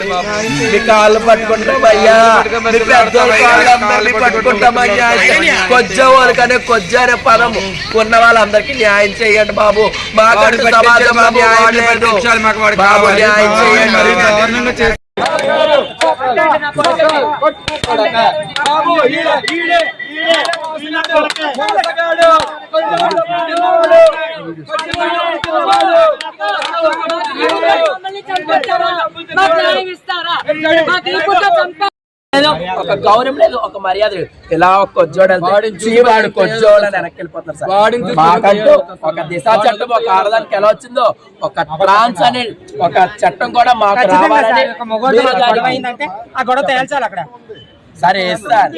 మీ కాళ్ళు పట్టుకుంటామయ్యా మీ పెద్దోళ్ళ కాళ్ళందరినీ పట్టుకుంటామయ్యా కొజ్జ వాళ్ళకనే కొజ్జ అనే పదము ఉన్న వాళ్ళందరికీ న్యాయం చేయండి బాబు. మాకంటూ సమాజంలో న్యాయం లేదు. బాబు న్యాయం చేయండి చంపేస్తారా మాకు న్యాయం ఇస్తారా మాకు ఈ పుట్ట చంపే లేదు, ఒక గౌరవం లేదు ఒక మర్యాద లేదు ఇలా ఒక కొజ్జోడు వాడు కొజ్జోడు అని వెనక్కి వెళ్ళిపోతారు సార్ మాకంటూ ఒక దిశా చట్టం ఒక ఆడదానికి ఎలా వచ్చిందో ఒక ట్రాన్స్ అనే ఒక చట్టం కూడా మాకు రావాలని ఆ గొడవ తేల్చాలి అక్కడ సరే సార్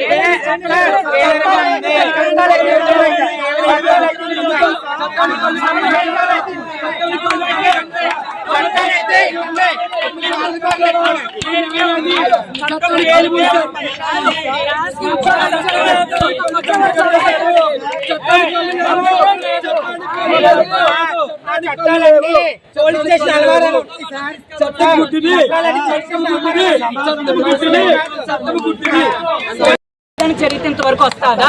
చరిత్ర ఇంతవరకు వస్తాదా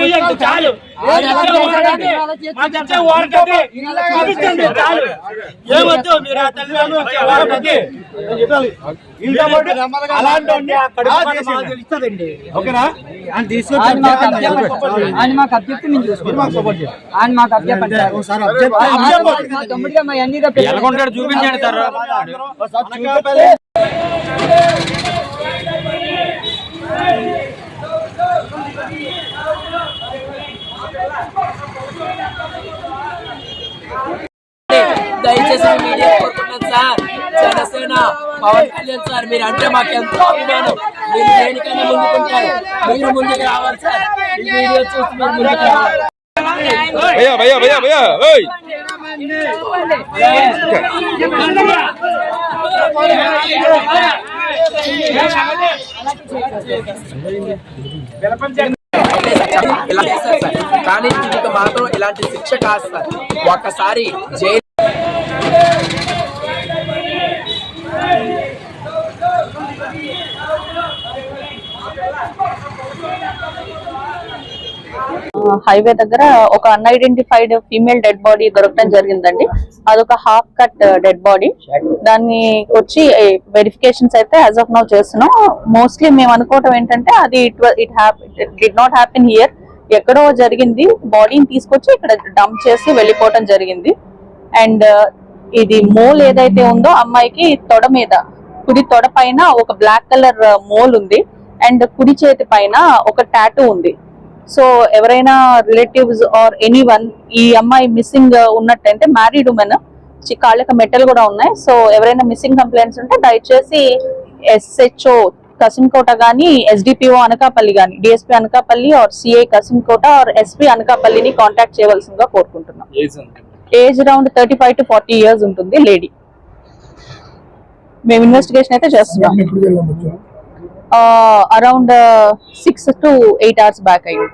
చేస్తారు. చాలు. ఏమొద్దు మీరు ఆ తల్లిదండ్రులు అలాంటి. ఓకేనా? ఆయన ఆయన మాకు అభ్యర్థి మేము ఆయన మాకు అభ్యర్థి ఎలాగుంటాడు చూపించండి సార్. దయచేసి మీడియా కోరుకున్నాను సార్ జనసేన పవన్ కళ్యాణ్ సార్ మీరు అంటే మాకు ఎంతో అభిమానం మీరు దేనికైనా ముందుకుంటారు మీరు ముందుకు రావాలి సార్ ఈ వీడియో చూసి మీరు ముందుకు రావాలి భయ్యా భయ్యా భయ్యా భయ్యా ఓయ్ ఇలా చేశారు సార్ కానీ ఇది మాత్రం ఇలాంటి శిక్ష కాదు సార్ ఒక్కసారి జైలు హైవే దగ్గర ఒక అన్ఐడెంటిఫైడ్ ఫీమేల్ డెడ్ బాడీ దొరకడం జరిగిందండి. అదొక half cut uh, dead body. దాన్ని వచ్చి వెరిఫికేషన్స్ అయితే యాజ్ ఆఫ్ నౌ చేస్తున్నాం. మోస్ట్లీ మేము అనుకోవటం ఏంటంటే అది it it did not happen here ఎక్కడో జరిగింది. బాడీని తీసుకొచ్చి ఇక్కడ డంప్ చేసి వెళ్ళిపోవటం జరిగింది. అండ్ ఇది మోల్ ఏదైతే ఉందో అమ్మాయికి తొడ మీద కుడి తొడ పైన ఒక బ్లాక్ కలర్ uh, మోల్ ఉంది. అండ్ కుడి చేతి పైన ఒక టాటూ ఉంది. సో ఎవరైనా రిలేటివ్స్ ఆర్ ఎనీ వన్ ఈ అమ్మాయి మిస్సింగ్ uh, ఉన్నట్టయితే మ్యారీడ్ ఉమెన్ కాళ్ళకి మెటల్ కూడా ఉన్నాయి. సో ఎవరైనా మిస్సింగ్ కంప్లైంట్స్ ఉంటే దయచేసి ఎస్హెచ్ఓ కసింకోట కానీ ఎస్డిపిఓ అనకాపల్లి కానీ DSP Anakapalli or CI Kasimkota or SP అనకాపల్లిని contact చేయవలసిందిగా కోరుకుంటున్నాం. Age around thirty five to forty years ఉంటుంది లేడీ. మేము ఇన్వెస్టిగేషన్ అయితే చేస్తున్నాం. Around six to eight hours back అయ్యింది.